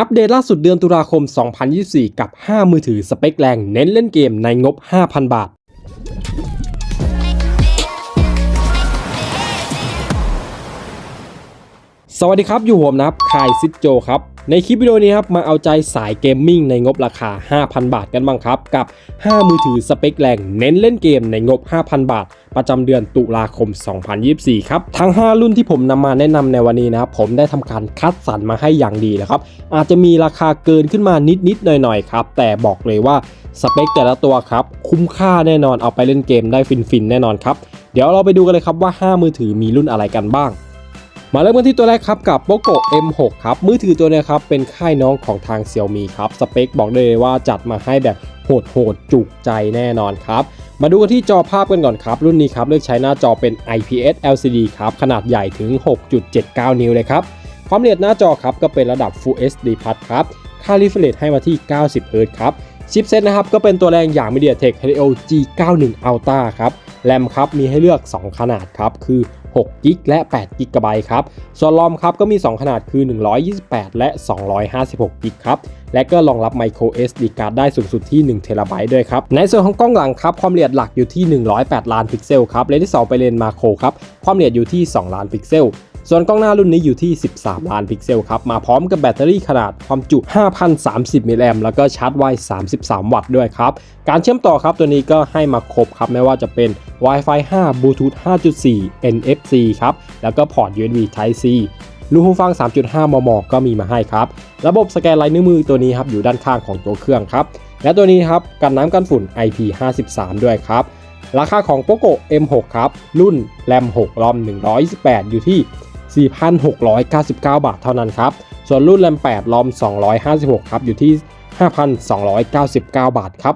อัปเดตล่าสุดเดือนตุลาคม 2024 กับ 5 มือถือสเปคแรงเน้นเล่นเกมในงบ 5,000 บาท สวัสดีครับ อยู่ผมนะครับคายซิโจครับ ในคลิปวิดีโอนี้ครับ มาเอาใจสายเกมมิ่งในงบราคา 5,000 บาทกันบ้างครับ กับ 5 มือถือสเปคแรงเน้นเล่นเกมในงบ 5,000 บาท ประจำเดือนตุลาคม 2024 ครับ ทั้ง 5 รุ่นที่ผมนำมาแนะนำในวันนี้นะครับ ผมได้ทำการคัดสรรมาให้อย่างดีแล้วครับ อาจจะมีราคาเกินขึ้นมานิดๆหน่อยๆครับ แต่บอกเลยว่าสเปคแต่ละตัวครับ คุ้มค่าแน่นอนเอาไปเล่นเกมได้ฟินๆแน่นอนครับเดี๋ยวเราไปดูกันเลยครับว่า 5 มือถือมีรุ่นอะไรกันบ้าง มาเริ่มกันที่ตัวแรกครับกับ POCO M6 ครับมือถือตัวนี้ครับเป็นค่ายน้องของทาง Xiaomi ครับสเปคบอกได้เลยว่าจัดมาให้แบบโหดๆจุกใจแน่นอนครับ มาดูกันที่จอภาพกันก่อนครับ รุ่นนี้ครับเลือกใช้หน้าจอเป็น IPS LCD ครับขนาดใหญ่ถึง 6.79 นิ้วเลยครับความละเอียดหน้าจอครับก็เป็นระดับ Full HD Plus ครับค่า refresh ให้มาที่ 90 Hz ครับชิปเซ็ตนะครับก็เป็นตัวแรงอย่าง MediaTek Helio G91 Ultra ครับแรมครับมีให้เลือก 2 ขนาดครับคือ 6กิกและ8กิกะไบต์ครับ ส่วนรอมครับก็มี 2 ขนาดคือ 128 และ 256กิกครับและก็รองรับ micro SD card ได้สูงสุดที่1เทราไบต์ด้วยครับ ในส่วนของกล้องหลังครับ ความละเอียดหลักอยู่ที่ 108 ล้านพิกเซลครับ เลนส์ที่2ไปเลนมาโครครับ ความละเอียดอยู่ที่ 2 ล้านพิกเซล ส่วนกล้องหน้ารุ่นนี้อยู่ที่ 13 ล้านพิกเซลครับ มาพร้อมกับแบตเตอรี่ขนาดความจุ 5,030มิลลิแอมแล้วก็ชาร์จไว 33 วัตต์ด้วยครับ การเชื่อมต่อครับตัวนี้ก็ให้มาครบครับไม่ว่าจะเป็น Wi-Fi 5 Bluetooth 5.4 NFC ครับ แล้วก็พอร์ต USB Type C รูหูฟัง 3.5 มม ก็มีมาให้ครับ ระบบสแกนลายนิ้วมือตัวนี้ครับอยู่ด้านข้างของตัวเครื่องครับ และตัวนี้ครับกันน้ำกันฝุ่น IP53 ด้วยครับ ราคาของ POCO M6 ครับ รุ่นแรม6รอม128 อยู่ที่ 4,699 บาทเท่านั้นครับ ส่วนรุ่นแรม8รอม 256 ครับ อยู่ที่ 5,299 บาทครับ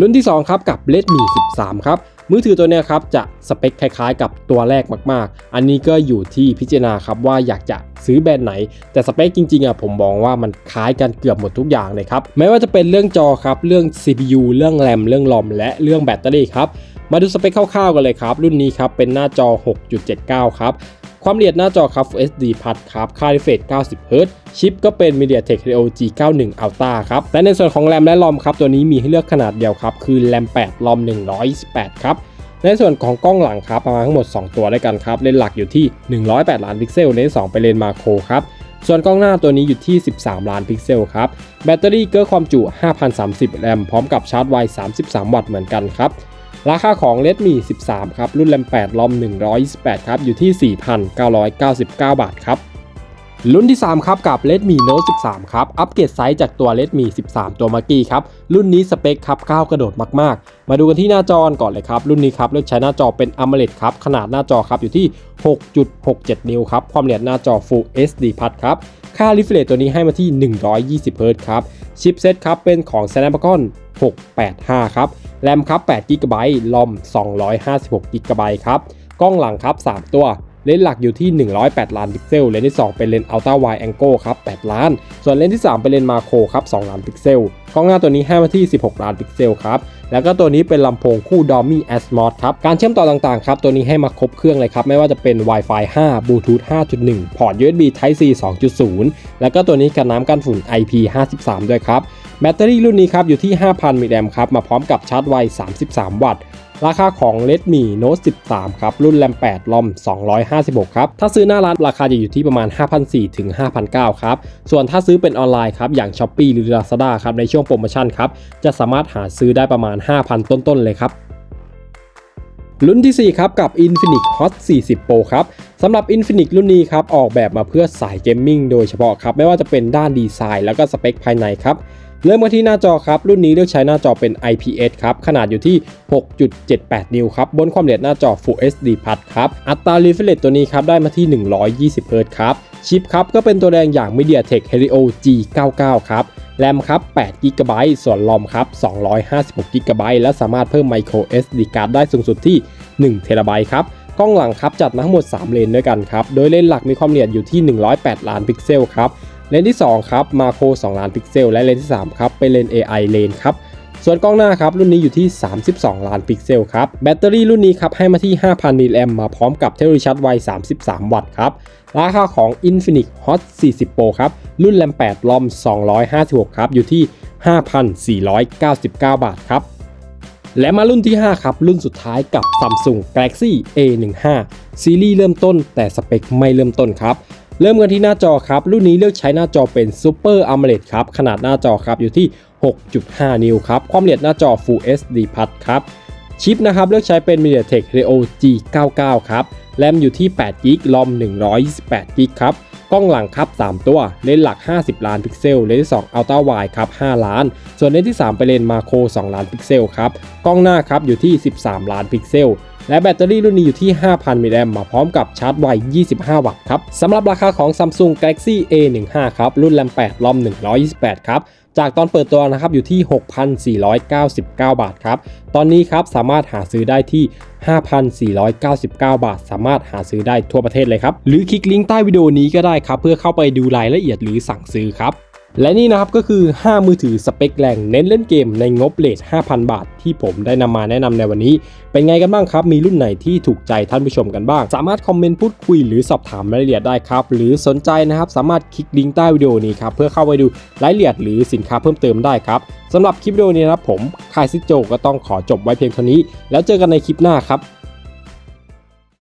รุ่นที่ 2 ครับกับ Redmi 13 ครับ มือถือตัวนี้ครับจะสเปคคล้ายๆ กับตัวแรกมากๆ อันนี้ก็อยู่ที่พิจารณาครับว่าอยากจะซื้อแบรนด์ไหน แต่สเปคจริงๆอะผมมองว่ามันคล้ายกันเกือบหมดทุกอย่างเลยครับ ไม่ว่าจะเป็นเรื่องจอครับ เรื่อง CPU เรื่องแรม เรื่องลอม และเรื่องแบตเตอรี่ครับ มาดูสเปคคร่าวๆกันเลยครับ รุ่นนี้ครับเป็นหน้าจอ 6.79 ครับ ความละเอียดหน้าจอครับ Full HD Plus ครับ ค่า refresh 90 Hz ชิปก็เป็น MediaTek Helio G91 Ultra ครับ และในส่วนของแรมและลอมครับ ตัวนี้มีให้เลือกขนาดเดียวครับ คือแรม8ลอม128ครับในส่วนของกล้องหลังครับประมาณทั้งหมด 2 ตัวด้วยกันครับ เลนส์หลักอยู่ที่ 108 ล้านพิกเซลเลนส์2ไปเลนส์มาโครครับ ส่วนกล้องหน้าตัวนี้อยู่ที่ 13 ล้านพิกเซลครับ แบตเตอรี่เก็ความจุ 5,030แรมพร้อมกับชาร์จไว 33 วัตต์เหมือนกันครับ ราคาของ Redmi 13 ครับ รุ่นแรม8ลอม128 ครับ อยู่ที่ 4,999 บาทครับ รุ่นที่ 3 ครับ กับ Redmi Note 13 ครับ อัปเกรดไซส์จากตัว Redmi 13 ตัวเมื่อกี้ครับ รุ่นนี้สเปคครับก้าวกระโดดมาก ๆ มาดูกันที่หน้าจอก่อนเลยครับ รุ่นนี้ครับเลือกใช้หน้าจอเป็น AMOLED ครับ ขนาดหน้าจอครับอยู่ที่ 6.67 นิ้วครับ ความละเอียดหน้าจอ Full HD ครับ ค่า refresh ตัวนี้ให้มาที่ 120 Hz ครับ ชิปเซตครับเป็นของ Snapdragon 685 ครับ แรมครับ8 g b ลอม 256 g b ครับ กล้องหลังครับ 3 ตัว เลนส์หลักอยู่ที่ 108 ล้านพิกเซล เลนส์ที่ 2 เป็นเลนส์ Ultra Wide Angle ครับ 8 ล้าน ส่วนเลนส์ที่ 3 เป็นเลนส์มาโครครับ 2 ล้านพิกเซล กล้องหน้าตัวนี้ให้มาที่ 16 ล้านพิกเซลครับ แล้วก็ตัวนี้เป็นลำโพงคู่ Dolby Atmos ครับ การเชื่อมต่อต่างๆครับ ตัวนี้ให้มาครบเครื่องเลยครับ ไม่ว่าจะเป็น Wi-Fi 5 Bluetooth 5.1 พอร์ต USB Type C 2.0 แล้วก็ตัวนี้กันน้ำกันฝุ่น IP53 ด้วยครับ แบตเตอรี่รุ่นนี้ครับอยู่ที่ 5,000มิลลิแอมครับ มาพร้อมกับชาร์จไว 33 วัตต์ ราคาของ Redmi Note 13 ครับ รุ่นแรม8ลอม256 ครับ ถ้าซื้อหน้าร้านราคาจะอยู่ที่ประมาณ 5,400ถึง5,900 ครับ ส่วนถ้าซื้อเป็นออนไลน์ครับ อย่าง Shopee หรือ Lazada ครับ ในช่วงโปรโมชั่นครับ จะสามารถหาซื้อได้ประมาณ 5,000 ต้นๆ เลยครับรุ่นที่ 4 ครับ กับ Infinix Hot 40 Pro ครับสำหรับ Infinix รุ่นนี้ครับ ออกแบบมาเพื่อสายเกมมิ่งโดยเฉพาะครับ ไม่ว่าจะเป็นด้านดีไซน์แล้วก็สเปคภายในครับ เริ่มกันที่หน้าจอครับ รุ่นนี้เลือกใช้หน้าจอเป็น IPS ครับ ขนาดอยู่ที่ 6.78 นิ้วครับ บนความละเอียดหน้าจอ Full HD Plus ครับ อัตรา refresh ตัวนี้ครับ ได้มาที่ 120 Hz ครับ ชิปครับ ก็เป็นตัวแรงอย่าง MediaTek Helio G99 ครับ แรมครับ8 g b ส่วนรอมครับ256 g b และสามารถเพิ่ม micro SD card ได้สูงสุดที่1 t b ครับกล้องหลังครับจัดมาทั้งหมด 3 เลนด้วยกันครับ โดยเลนหลักมีความละเอียดอยู่ที่ 108 ล้านพิกเซลครับ เลนที่ 2 ครับมาโคร2ล้านพิกเซล และเลนที่ 3 ครับ เป็นเลน AI เลนครับ ส่วนกล้องหน้าครับ รุ่นนี้อยู่ที่ 32 ล้านพิกเซลครับ แบตเตอรี่รุ่นนี้ครับ ให้มาที่ 5,000มิลลิแอมมาพร้อมกับเทคโนโลยีชาร์จไว 33 วัตต์ครับ ราคาของ Infinix Hot 40 Pro ครับ รุ่นแรม 8 ลอม 256 ครับ อยู่ที่ 5,499 บาทครับและมารุ่นที่ 5 ครับ รุ่นสุดท้ายกับ Samsung Galaxy A15 ซีรีส์เริ่มต้นแต่สเปคไม่เริ่มต้นครับ เริ่มกันที่หน้าจอครับ รุ่นนี้เลือกใช้หน้าจอเป็น Super AMOLED ครับ ขนาดหน้าจอครับอยู่ที่ 6.5 นิ้วครับ ความละเอียดหน้าจอ Full HD Plus ครับ ชิปนะครับเลือกใช้เป็น MediaTek Helio G99 ครับ แรมอยู่ที่8 g b รอม128 g b ครับ กล้องหลังครับ 3 ตัว เลนส์หลัก 50 ล้านพิกเซล เลนส์ที่2 Ultra Wide ครับ 5 ล้าน ส่วนเลนส์ที่3ไปนเลนส์มาโคร 2 ล้านพิกเซลครับ กล้องหน้าครับอยู่ที่ 13 ล้านพิกเซล และแบตเตอรี่รุ่นนี้อยู่ที่ 5,000มิลลิแอมมาพร้อมกับชาร์จไว 25 วัตต์ครับสำหรับราคาของ Samsung Galaxy A15 ครับรุ่นแรม8รอม128 ครับจากตอนเปิดตัวนะครับอยู่ที่ 6,499 บาทครับ ตอนนี้ครับสามารถหาซื้อได้ที่ 5,499 บาท สามารถหาซื้อได้ทั่วประเทศเลยครับ หรือคลิกลิงก์ใต้วิดีโอนี้ก็ได้ครับ เพื่อเข้าไปดูรายละเอียดหรือสั่งซื้อครับ และนี่นะครับก็คือ 5 มือถือสเปคแรงเน้นเล่นเกมในงบเลท5,000 บาท ที่ผมได้นำมาแนะนำในวันนี้ เป็นไงกันบ้างครับ มีรุ่นไหนที่ถูกใจท่านผู้ชมกันบ้าง สามารถคอมเมนต์พูดคุยหรือสอบถามรายละเอียดได้ครับ หรือสนใจนะครับ สามารถคลิกลิงก์ใต้วิดีโอนี้ครับเพื่อเข้าไปดูรายละเอียดหรือสินค้าเพิ่มเติมได้ครับสำหรับคลิปวิดีโอนี้นะครับผมคายซิโจก็ต้องขอจบไว้เพียงเท่านี้ แล้วเจอกันในคลิปหน้าครับ